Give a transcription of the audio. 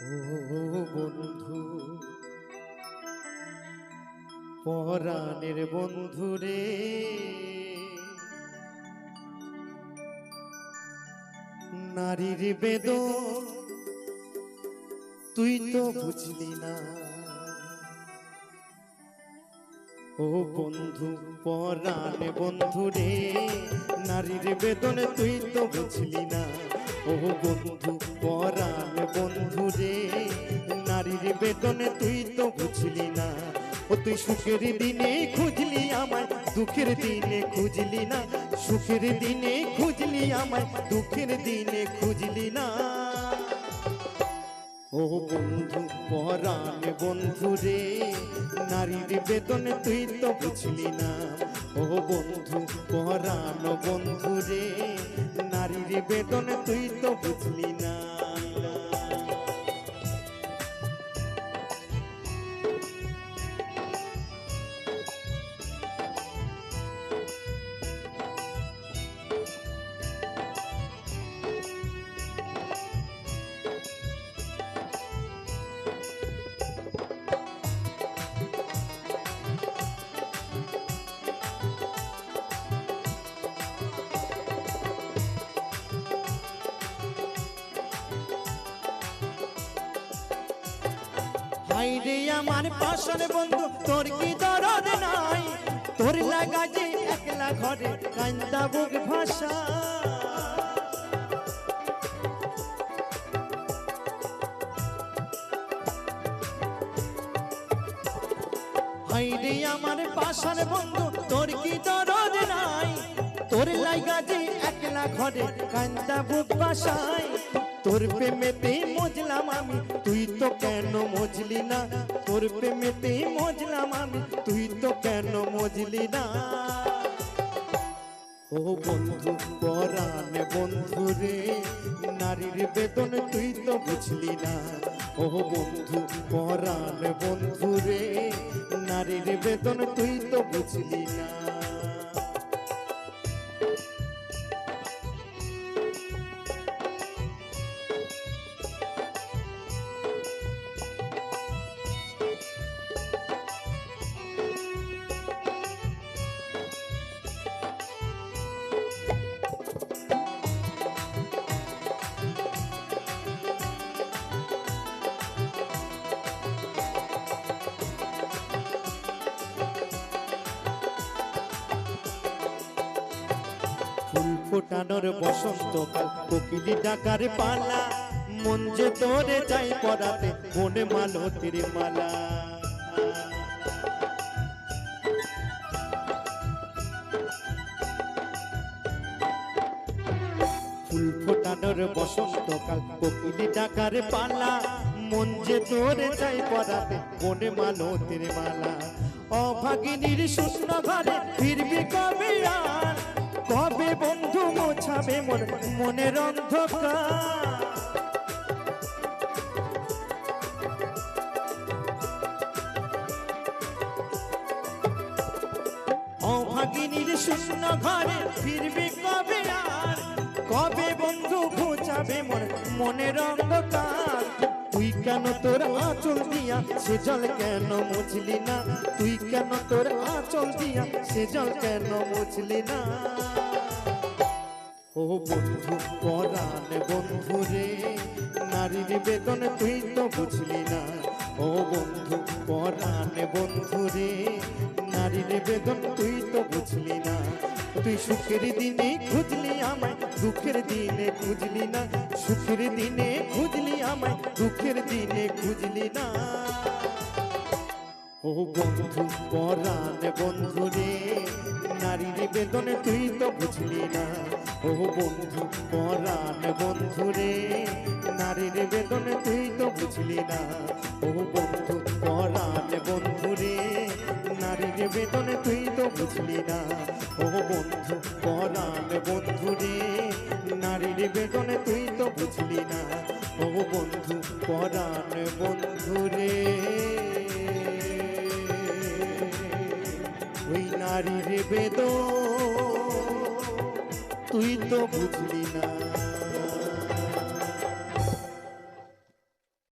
ও বন্ধু, পরাণের বন্ধু রে, নারীর বেদ তুই তো বুঝলি না। ও বন্ধু, পরাণ বন্ধু রে, নারীর বেদন তুই তো বুঝলি না। ও বন্ধু, পরাণ বন্ধু রে, নারীর বেদনে তুই তো বুঝলি না। ও তুই সুখের দিনে খুঁজলি আমায়, দুঃখের দিনে খুঁজলি না। সুখের দিনে খুঁজলি আমায়, দুঃখের দিনে খুঁজলি না। ও বন্ধু, পরাণ বন্ধু রে, নারীর বেতন তুই তো বুঝলি না। ও বন্ধু, পরাণ বন্ধু রে নারীর বেতন তুই তো বুঝলি না। হাই রে আমার পাশার বন্ধু, তোর কি দরদ নাই? তোর লাগা যে একলা ঘরে কান্দা বুক ভাষা হাই রে আমার পাশার বন্ধু, তোর কি দরদ একলা ঘরে কান্দা বুক ভাষায় তোর প্রেমেতে মজলাম আমি, তুই তো কেন মজলি না? তোর প্রেমেতে মজলাম আমি, তুই তো কেন মজলি না? ও বন্ধু, পরাণ বন্ধু রে, নারীর বেতন তুই তো বুঝলি না। ও বন্ধু, পরাণ বন্ধু রে, নারীর বেতন তুই তো বুঝলি না। ফোটানোর বসন্তকাল কোকিলি ডাকার পালা। মন যে তোরে চাই পড়াতে, মনে মালতির মালা। ফুল ফোটানোর কোকিলি ডাকার পালা। মন যে তোরে চাই পড়াতে, মনে মালতির মালা। অভাগিনীর শূন্য ঘরে ফিরবি কবে আর কবে বন্ধু মোছাবে মোর মনের অন্ধকার। অভাগিনীর শূন্য ঘরে ফিরবে কবে আর? কবে বন্ধু ঘুচাবে মোর মনের অন্ধকার? কেন তোর আঁচল দিয়া সে জল কেন মুছলি না? তুই কেন তোর আঁচল দিয়া সে জল কেন মুছলি না? ও বন্ধু, পরাণ বন্ধু রে, নারীর বেতন তুই তো বুঝলি না। ও বন্ধু, পরাণ বন্ধু রে, নারীর বেতন তুই তো বুঝলি না। তুই সুখের দিনে খুঁজলি আমায়, দুঃখের দিনে খুঁজলি না। সুখের দিনে খুঁজলি আমায় দুঃখের দিনে খুঁজলি না। ও বন্ধু, পরাণ বন্ধু রে, নারীর বেদনে তুই তো বুঝলি না। ও বন্ধু, পরাণ বন্ধু রে, নারীর বেদনে তুই তো বুঝলি না। ও বন্ধু, পরাণ তুই তো বুঝলি না। ও বন্ধু, পরাণ বন্ধু রে। ওই নারীর বেদ তুই তো বুঝলি না।